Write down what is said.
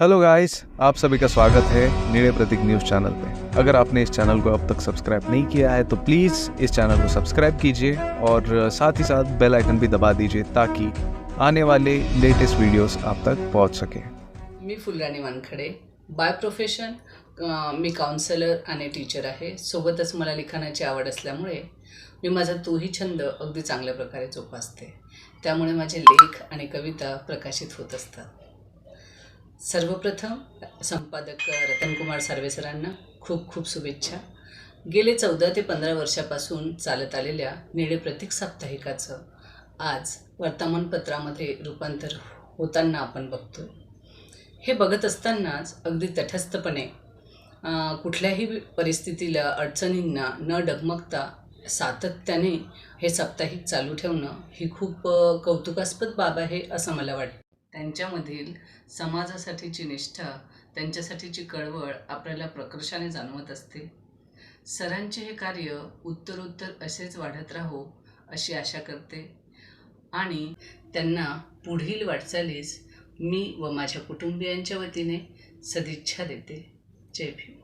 Hello guys आप सभी का स्वागत है नीड़े प्रतीक न्यूज़ चैनल पे। अगर आपने इस चैनल को अब तक सब्सक्राइब नहीं किया है तो प्लीज़ इस चैनल को सब्सक्राइब कीजिए और साथ ही साथ बेल आइकन भी दबा दीजिए ताकि आने वाले लेटेस्ट वीडियोस आप तक पहुंच सके। मी फुलराणी वानखडे बाय प्रोफेशन मी काउन्सिलर आणि टीचर आहे. सोबतच मला लिखाणाची आवड असल्यामुळे मी माझा तोही छंद अगदी चांगल्या प्रकारे जोपासते. त्यामुळे माझे लेख आणि कविता प्रकाशित होत असतात. सर्वप्रथम संपादक रतनकुमार सार्वे सरांना खूप खूप शुभेच्छा. गेले चौदा ते पंधरा वर्षापासून चालत आलेल्या निळे प्रतीक साप्ताहिकाचं आज वर्तमानपत्रामध्ये रूपांतर होताना आपण बघतो. हे बघत असतानाच अगदी तटस्थपणे कुठल्याही परिस्थितीला अडचणींना न डगमगता सातत्याने हे साप्ताहिक चालू ठेवणं ही खूप कौतुकास्पद बाब आहे असं मला वाटतं. त्यांच्यामधील समाजासाठीची निष्ठा त्यांच्यासाठीची कळवळ आपल्याला प्रकर्षाने जाणवत असते. सरांचे हे कार्य उत्तरोत्तर असेच वाढत राहो अशी आशा करते. आणि त्यांना पुढील वाटचालीस मी व माझ्या कुटुंबियांच्या वतीने सदिच्छा देते. जय भीम.